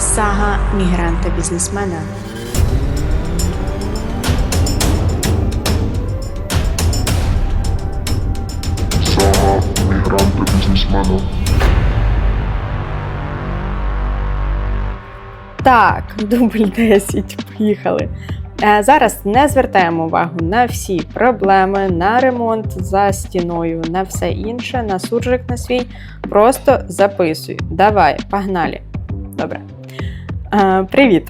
Сага мігранта-бізнесмена. Сага мігранта бізнесмена. Так, дубль 10, поїхали. Е, Зараз не звертаємо увагу на всі проблеми, на ремонт за стіною, на все інше, на суржик на свій. Просто записуй. Давай, погнали. Добре. Е, Привіт!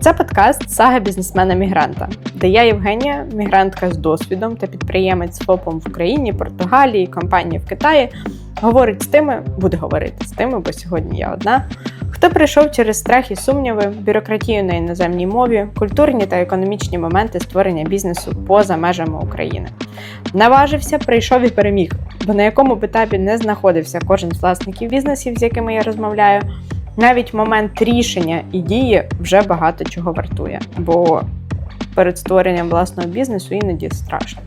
Це подкаст Сага бізнесмена-мігранта, де я Євгенія, мігрантка з досвідом та підприємець з ФОПом в Україні, Португалії, компанії в Китаї, говорить з тими, буде говорити з тими, бо сьогодні я одна, хто прийшов через страх і сумніви, бюрократію на іноземній мові, культурні та економічні моменти створення бізнесу поза межами України. Наважився, прийшов і переміг, бо на якому б етапі не знаходився кожен з власників бізнесів, з якими я розмовляю, навіть момент рішення і дії вже багато чого вартує, бо перед створенням власного бізнесу іноді страшно.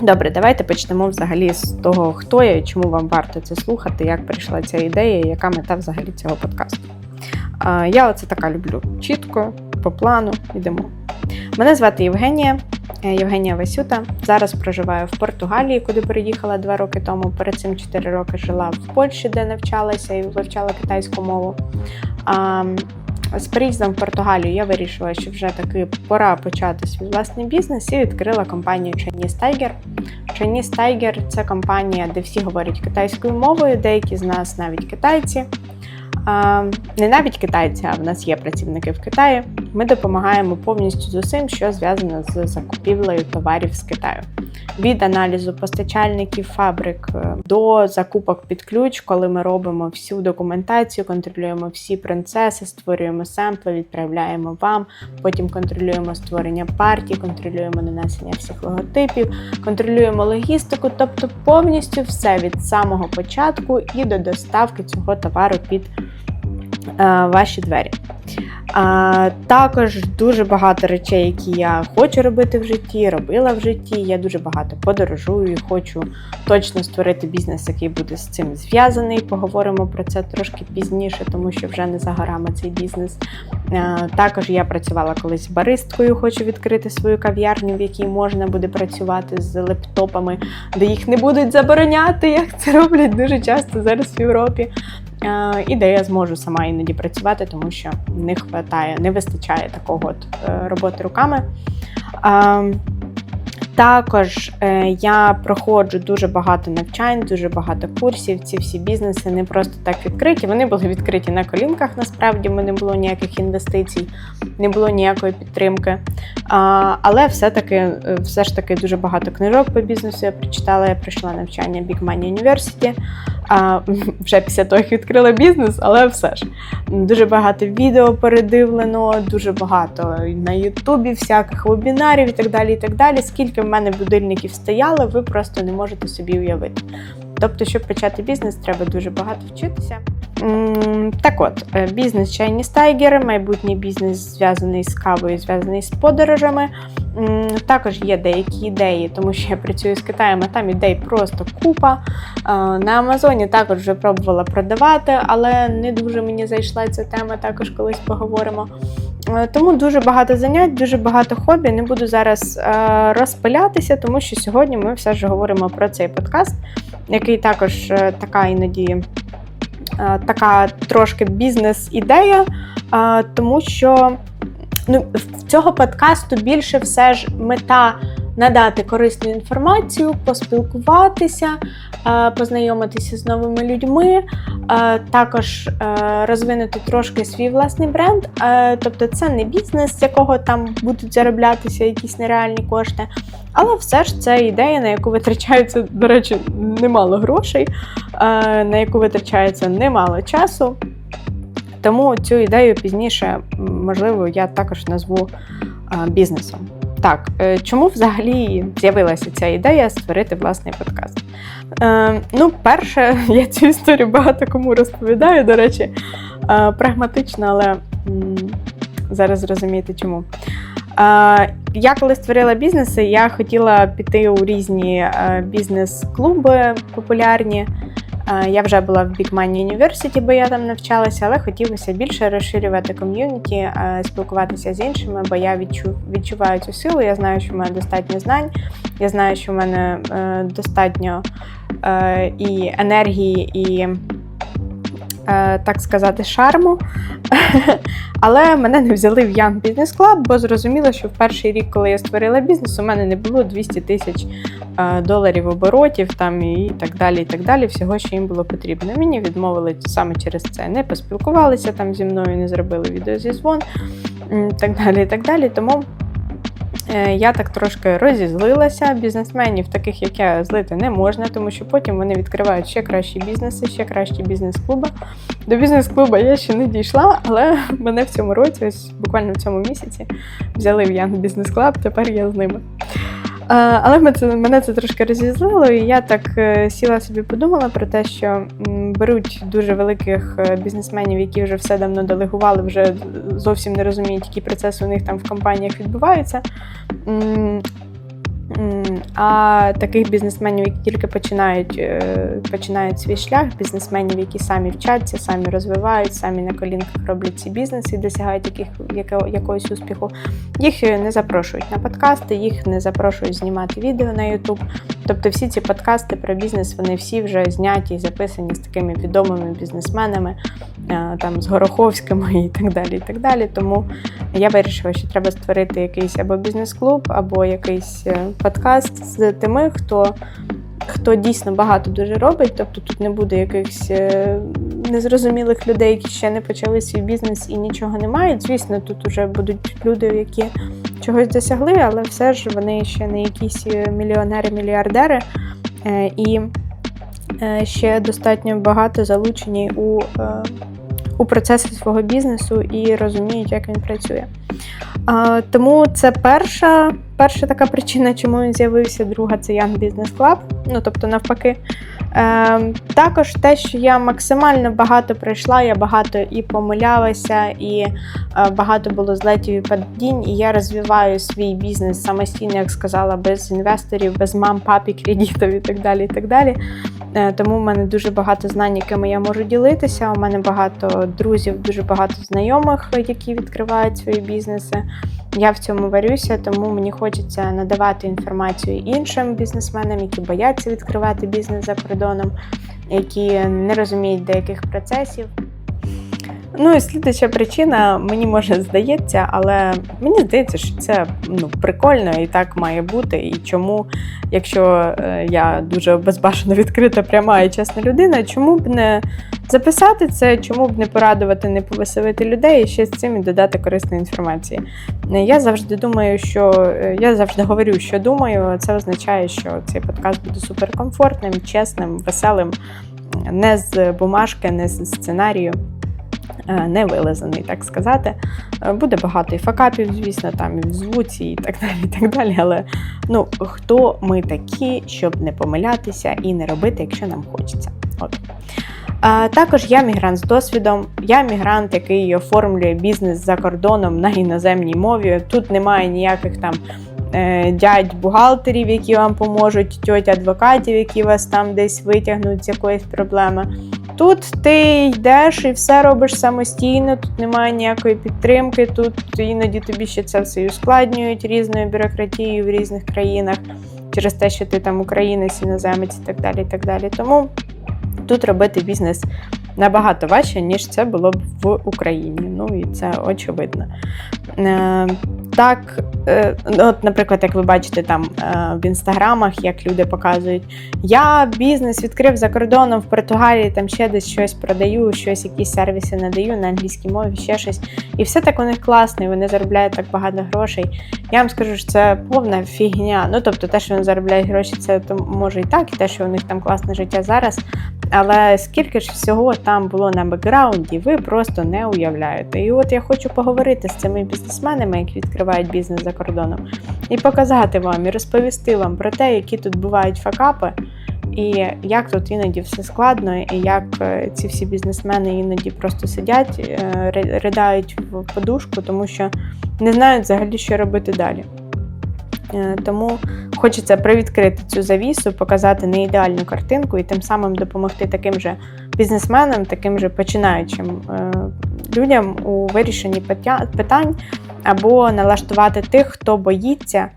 Добре, давайте почнемо взагалі з того, хто я і чому вам варто це слухати, як прийшла ця ідея, яка мета взагалі цього подкасту. Я оце така люблю. Чітко, по плану, йдемо. Мене звати Євгенія, Євгенія Васюта. Зараз проживаю в Португалії, куди переїхала два роки тому. Перед цим 4 роки жила в Польщі, де навчалася і вивчала китайську мову. А, з приїздом в Португалію я вирішила, що вже таки пора почати свій власний бізнес і відкрила компанію Chinese Tiger. Chinese Tiger – це компанія, де всі говорять китайською мовою, деякі з нас навіть китайці. А, не навіть китайці, а в нас є працівники в Китаї. Ми допомагаємо повністю з усім, що зв'язано з закупівлею товарів з Китаю. Від аналізу постачальників, фабрик е, до закупок під ключ, коли ми робимо всю документацію, контролюємо всі принцеси, створюємо семпли, відправляємо вам. Потім контролюємо створення партій, контролюємо нанесення всіх логотипів, контролюємо логістику, тобто повністю все від самого початку і до доставки цього товару під ваші двері. А, також дуже багато речей, які я хочу робити в житті, робила в житті. Я дуже багато подорожую і хочу точно створити бізнес, який буде з цим зв'язаний. Поговоримо про це трошки пізніше, тому що вже не за горами цей бізнес. А, також я працювала колись баристкою, хочу відкрити свою кав'ярню, в якій можна буде працювати з лептопами, де їх не будуть забороняти, як це роблять дуже часто зараз в Європі. Е, І де я зможу сама іноді працювати, тому що не хватає, не вистачає такого от е, роботи руками. Е, Також я проходжу дуже багато навчань, дуже багато курсів. Ці всі бізнеси не просто так відкриті. Вони були відкриті на колінках. Насправді мене не було ніяких інвестицій, не було ніякої підтримки. Але все-таки, все ж таки дуже багато книжок по бізнесу я прочитала. Я пройшла навчання Big Money University. А, вже після того, як відкрила бізнес, але все ж дуже багато відео передивлено, дуже багато на Ютубі, всяких вебінарів і так далі. і так далі. Скільки в мене будильників стояло, ви просто не можете собі уявити. Тобто, щоб почати бізнес, треба дуже багато вчитися. Так от, е, бізнес Chinese Tiger, майбутній бізнес зв'язаний з кавою, зв'язаний з подорожами. Також є деякі ідеї, тому що я працюю з Китаєм, а там ідей просто купа. Е, На Амазоні також вже пробувала продавати, але не дуже мені зайшла ця тема, також колись поговоримо. Е, Тому дуже багато занять, дуже багато хобі. Не буду зараз розпилятися, тому що сьогодні ми все ж говоримо про цей подкаст, який також така іноді така трошки бізнес-ідея, е, тому що ну, в цього подкасту більше все ж мета надати корисну інформацію, поспілкуватися, е, познайомитися з новими людьми, е, також е, розвинути трошки свій власний бренд. Тобто це не бізнес, з якого там будуть зароблятися якісь нереальні кошти. Але все ж це ідея, на яку витрачається, до речі, немало грошей, на яку витрачається немало часу. Тому цю ідею пізніше, можливо, я також назву бізнесом. Так, е, чому взагалі з'явилася ця ідея створити власний подкаст? Е, ну, перше, я цю історію багато кому розповідаю, до речі, е, прагматично, але м, зараз зрозумієте чому. Е, я коли створила бізнеси, я хотіла піти у різні е, бізнес-клуби популярні. Я вже була в Big Money University, бо я там навчалася, але хотілося більше розширювати ком'юніті, спілкуватися з іншими, бо я відчуваю цю силу. Я знаю, що в мене достатньо знань, я знаю, що в мене е, достатньо е, і енергії, і, так сказати, шарму. Але мене не взяли в Young Business Club, бо зрозуміло, що в перший рік, коли я створила бізнес, у мене не було 200 тисяч е, доларів оборотів там і так далі. і так далі, Всього, що їм було потрібно. Мені відмовили саме через це. Не поспілкувалися там зі мною, не зробили відеозізвон, так далі. і так далі. Тому е, я так трошки розізлилася. Бізнесменів, таких як я, злити не можна, тому що потім вони відкривають ще кращі бізнеси, ще кращі бізнес-клуби. До бізнес-клуба я ще не дійшла, але мене в цьому році, ось буквально в цьому місяці, взяли в Young Business Club, тепер я з ними. Е, Але мене це, трошки розізлило, і я так е, сіла собі подумала про те, що беруть дуже великих е, бізнесменів, які вже все давно делегували, вже зовсім не розуміють, які процеси у них там в компаніях відбуваються. А таких бізнесменів, які тільки починають, е, починають свій шлях, бізнесменів, які самі вчаться, самі розвивають, самі на колінках роблять ці бізнеси і досягають яких, яко- якогось успіху, їх не запрошують на подкасти, їх не запрошують знімати відео на YouTube. Тобто всі ці подкасти про бізнес, вони всі вже зняті і записані з такими відомими бізнесменами, е, там з Гороховськими і так далі. і так далі. Тому я вирішила, що треба створити якийсь або бізнес-клуб, або якийсь е, подкаст з тими, хто. Хто дійсно багато дуже робить, тобто тут не буде якихось е, незрозумілих людей, які ще не почали свій бізнес і нічого не мають. Звісно, тут вже будуть люди, які чогось досягли, але все ж вони ще не якісь е, мільйонери-мільярдери. Е, І е, ще достатньо багато залучені у, е, у процеси свого бізнесу і розуміють, як він працює. Тому це перша, перша така причина, чому він з'явився. Друга це Young Business Club. Ну тобто, навпаки. Е, також те, що я максимально багато пройшла, я багато і помилялася, і е, багато було злетів і падінь, і я розвиваю свій бізнес самостійно, як сказала, без інвесторів, без мам, папі, кредитів і так далі. І так далі. Е, Тому в мене дуже багато знань, якими я можу ділитися. У мене багато друзів, дуже багато знайомих, які відкривають свої бізнеси. Я в цьому варюся, тому мені хочеться надавати інформацію іншим бізнесменам, які бояться відкривати бізнес за кордоном, які не розуміють деяких процесів. Ну і слідуюча причина, мені може здається, але мені здається, що це ну, прикольно і так має бути. І чому, якщо е, я дуже безбашено відкрита, пряма і чесна людина, чому б не записати це, чому б не порадувати, не повеселити людей і ще з цим і додати корисної інформації. Е, Я завжди думаю, що е, я завжди говорю, що думаю. Це означає, що цей подкаст буде суперкомфортним, чесним, веселим, не з бумажки, не з сценарію е, не вилизаний, так сказати. Е, Буде багато і факапів, звісно, там і в звуці, і так далі. і так далі. Але ну, хто ми такі, щоб не помилятися і не робити, якщо нам хочеться. От. А, також я мігрант з досвідом. Я мігрант, який оформлює бізнес за кордоном на іноземній мові. Тут немає ніяких там е, дядь бухгалтерів, які вам поможуть, тьоть адвокатів, які вас там десь витягнуть з якоїсь проблеми. Тут ти йдеш і все робиш самостійно, тут немає ніякої підтримки, тут іноді тобі ще це все ускладнюють різною бюрократією в різних країнах через те, що ти там українець, іноземець і так далі. І так далі. Тому тут робити бізнес набагато важче, ніж це було б в Україні. Ну і це очевидно. Так, е, ну, от, наприклад, як ви бачите там е, в інстаграмах, як люди показують, я бізнес відкрив за кордоном в Португалії, там ще десь щось продаю, щось, якісь сервіси надаю на англійській мові, ще щось. І все так у них класно, і вони заробляють так багато грошей. Я вам скажу, що це повна фігня. Ну тобто, те, що вони заробляють гроші, це може і так, і те, що у них там класне життя зараз. Але скільки ж всього там було на бекграунді, ви просто не уявляєте. І от я хочу поговорити з цими бізнесменами, які відкривають бізнес за кордоном, і показати вам, і розповісти вам про те, які тут бувають факапи, і як тут іноді все складно, і як е, ці всі бізнесмени іноді просто сидять, е, ридають в подушку, тому що не знають взагалі, що робити далі. Е, Тому хочеться привідкрити цю завісу, показати не ідеальну картинку і тим самим допомогти таким же бізнесменам, таким же починаючим людям у вирішенні питань або налаштувати тих, хто боїться,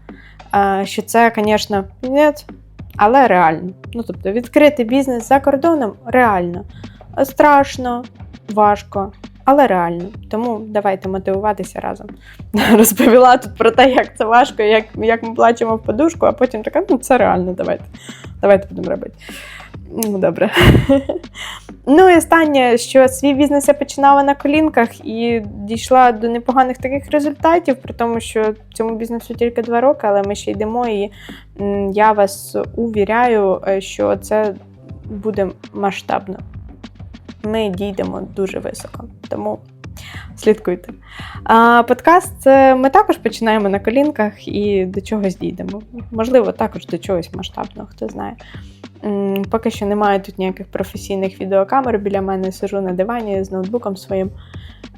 е, що це, звісно, ні, але реально. Ну, тобто, відкрити бізнес за кордоном реально. Страшно, важко, але реально. Тому давайте мотивуватися разом. Розповіла тут про те, як це важко, як, як ми плачемо в подушку, а потім така, ну це реально, давайте. Давайте будемо робити. Ну, добре. ну і останнє, що свій бізнес я починала на колінках і дійшла до непоганих таких результатів, при тому, що цьому бізнесу тільки два роки, але ми ще йдемо, і я вас увіряю, е, що це буде масштабно. Ми дійдемо дуже високо. Тому слідкуйте. А подкаст е, ми також починаємо на колінках і до чогось дійдемо. Можливо, також до чогось масштабного, хто знає. Поки що немає тут ніяких професійних відеокамер біля мене, сижу на дивані з ноутбуком своїм.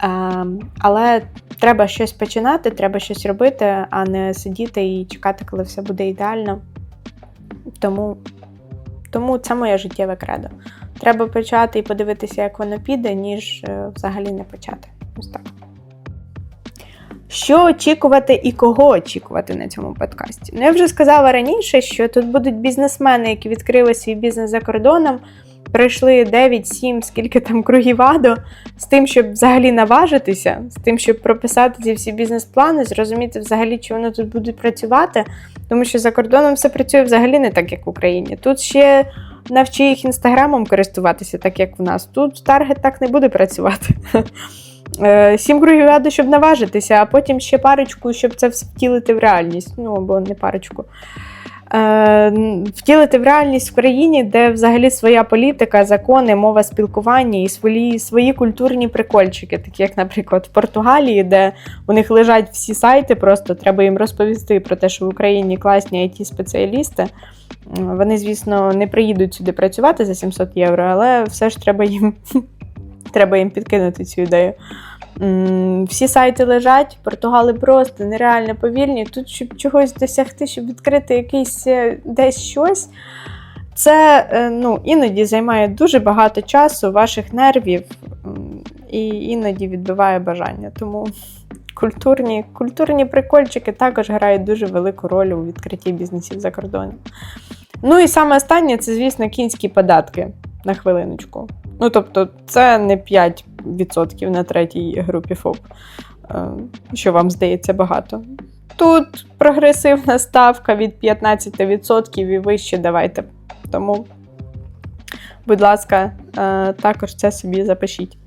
Ем, Але треба щось починати, треба щось робити, а не сидіти і чекати, коли все буде ідеально. Тому, тому це моє життєве кредо. Треба почати і подивитися, як воно піде, ніж е, взагалі не почати. Ось так. Що очікувати і кого очікувати на цьому подкасті? Ну, я вже сказала раніше, що тут будуть бізнесмени, які відкрили свій бізнес за кордоном, пройшли 9-7, скільки там кругів аду, з тим, щоб взагалі наважитися, з тим, щоб прописати ці всі бізнес-плани, зрозуміти взагалі, чи вони тут будуть працювати. Тому що за кордоном все працює взагалі не так, як в Україні. Тут ще навчи їх інстаграмом користуватися, так як в нас. Тут таргет так не буде працювати. Е, Сім кругів аду, щоб наважитися, а потім ще парочку, щоб це втілити в реальність. Ну або не парочку. Е, Втілити в реальність в країні, де взагалі своя політика, закони, мова спілкування і свої, свої культурні прикольчики, такі як, наприклад, в Португалії, де у них лежать всі сайти, просто треба їм розповісти про те, що в Україні класні it спеціалісти Вони, звісно, не приїдуть сюди працювати за 700 євро, але все ж треба їм, треба їм підкинути цю ідею. Всі сайти лежать, португали просто нереально повільні. Тут, щоб чогось досягти, щоб відкрити якийсь е, десь щось, це е, ну, іноді займає дуже багато часу, ваших нервів і іноді відбиває бажання. Тому культурні, культурні прикольчики також грають дуже велику роль у відкритті бізнесів за кордоном. Ну і саме останнє це, звісно, кінські податки на хвилиночку. Ну, тобто, це не 5% на третій групі ФОП, е, що вам здається багато. Тут прогресивна ставка від 15% і вище давайте. Тому, будь ласка, е, також це собі запишіть.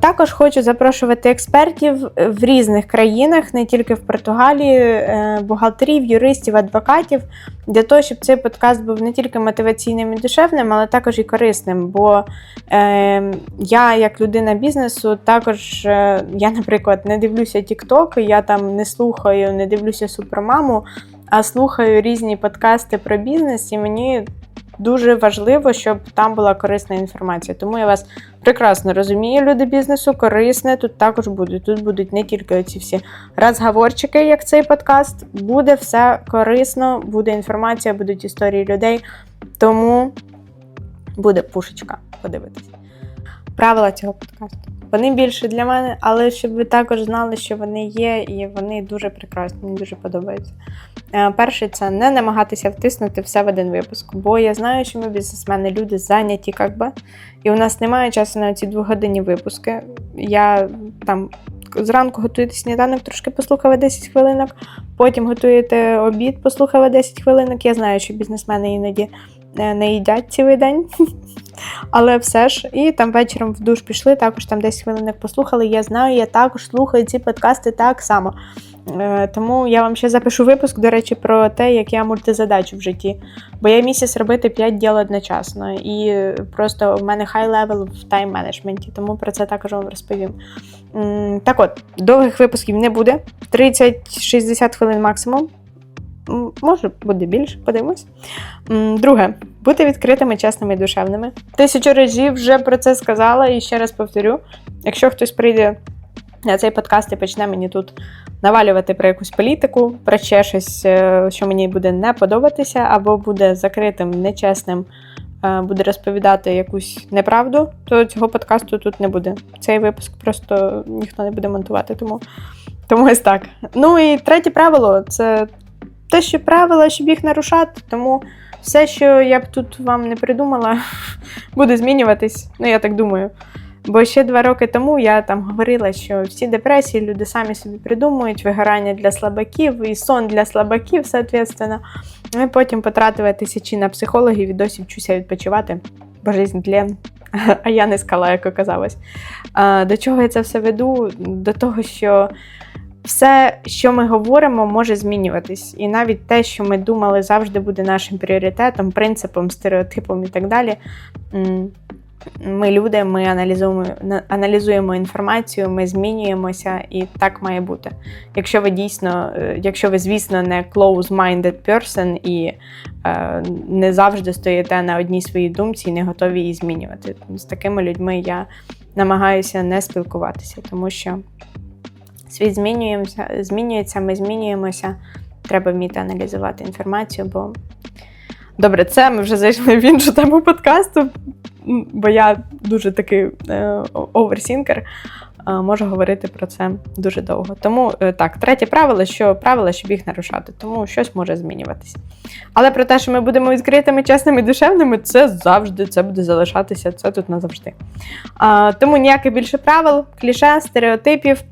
Також хочу запрошувати експертів в різних країнах, не тільки в Португалії, е, бухгалтерів, юристів, адвокатів, для того, щоб цей подкаст був не тільки мотиваційним і душевним, але також і корисним. Бо е, я, як людина бізнесу, також е, я, наприклад, не дивлюся TikTok, я там не слухаю, не дивлюся супермаму, а слухаю різні подкасти про бізнес, і мені дуже важливо, щоб там була корисна інформація. Тому я вас прекрасно розумію, люди бізнесу, корисне тут також буде. Тут будуть не тільки оці всі розговорчики, як цей подкаст. Буде все корисно, буде інформація, будуть історії людей. Тому буде пушечка подивитись. Правила цього подкасту. Вони більше для мене, але щоб ви також знали, що вони є, і вони дуже прекрасні, мені дуже подобаються. Е, Перше, це не намагатися втиснути все в один випуск, бо я знаю, що ми бізнесмени люди зайняті, як би, і у нас немає часу на ці двогодинні випуски. Я там зранку готуєте сніданок, трошки послухали 10 хвилинок, потім готуєте обід, послухали 10 хвилинок. Я знаю, що бізнесмени іноді не їдять цілий день. Але все ж, і там вечором в душ пішли, також там 10 хвилинок послухали. Я знаю, я також слухаю ці подкасти так само. Е, Тому я вам ще запишу випуск, до речі, про те, як я мультизадачу в житті. Бо я місяць робити 5 діл одночасно. І просто в мене хай левел в тайм-менеджменті, тому про це також вам розповім. Так от, довгих випусків не буде. 30-60 хвилин максимум. Може, буде більше, подивимось. Друге, бути відкритими, чесними і душевними. Тисячу разів вже про це сказала і ще раз повторю. Якщо хтось прийде на цей подкаст і почне мені тут навалювати про якусь політику, про ще щось, е, що мені буде не подобатися, або буде закритим, нечесним, е, буде розповідати якусь неправду, то цього подкасту тут не буде. Цей випуск просто ніхто не буде монтувати, тому, тому ось так. Ну і третє правило це те, що правила, щоб їх нарушати, тому все, що я б тут вам не придумала, буде змінюватись. Ну, я так думаю. Бо ще два роки тому я там говорила, що всі депресії люди самі собі придумують, вигорання для слабаків і сон для слабаків, соответственно. Ну і потім потратила тисячі на психологів і досі вчуся відпочивати. Бо жизнь тлен. А я не скала, як оказалось. До чого я це все веду? До того, що все, що ми говоримо, може змінюватись. І навіть те, що ми думали, завжди буде нашим пріоритетом, принципом, стереотипом і так далі. Ми люди, ми аналізуємо, аналізуємо інформацію, ми змінюємося, і так має бути. Якщо ви дійсно, е, якщо ви, звісно, не close-minded person і е, не завжди стоїте на одній своїй думці і не готові її змінювати. З такими людьми я намагаюся не спілкуватися, тому що світ змінюємося, змінюється, ми змінюємося. Треба вміти аналізувати інформацію, бо добре, це ми вже зайшли в іншу тему подкасту, бо я дуже такий е, оверсінкер. е, Можу говорити про це дуже довго. Тому е, так, третє правило, що правила, щоб їх нарушати, тому щось може змінюватися. Але про те, що ми будемо відкритими, чесними, душевними, це завжди це буде залишатися, це тут назавжди. А, тому ніяких більше правил, кліше, стереотипів.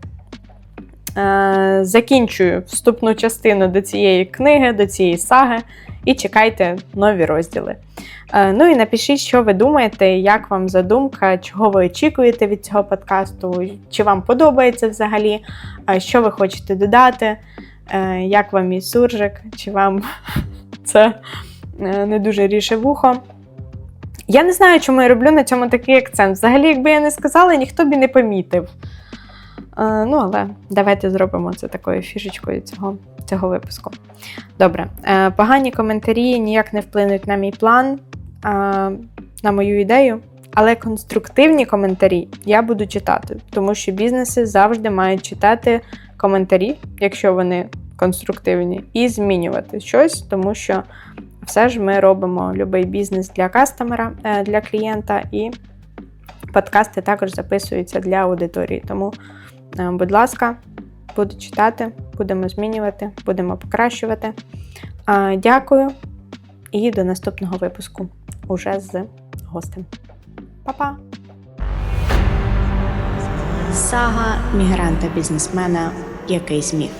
Е, закінчую вступну частину до цієї книги, до цієї саги, і чекайте нові розділи. Е, ну і напишіть, що ви думаєте, як вам задумка, чого ви очікуєте від цього подкасту, чи вам подобається взагалі, е, що ви хочете додати, як вам мій суржик, чи вам це не дуже ріше вухо. Я не знаю, чому я роблю на цьому такий акцент. Взагалі, якби я не сказала, ніхто б і не помітив. Е, ну, але давайте зробимо це такою фішечкою цього, цього випуску. Добре, е, погані коментарі ніяк не вплинуть на мій план, е, на мою ідею. Але конструктивні коментарі я буду читати, тому що бізнеси завжди мають читати коментарі, якщо вони конструктивні, і змінювати щось, тому що все ж ми робимо будь-який бізнес для кастомера, для клієнта, і подкасти також записуються для аудиторії. Тому, будь ласка, буду читати, будемо змінювати, будемо покращувати. Е, Дякую і до наступного випуску уже з гостем. Па-па! Сага мігранта-бізнесмена, який зміг.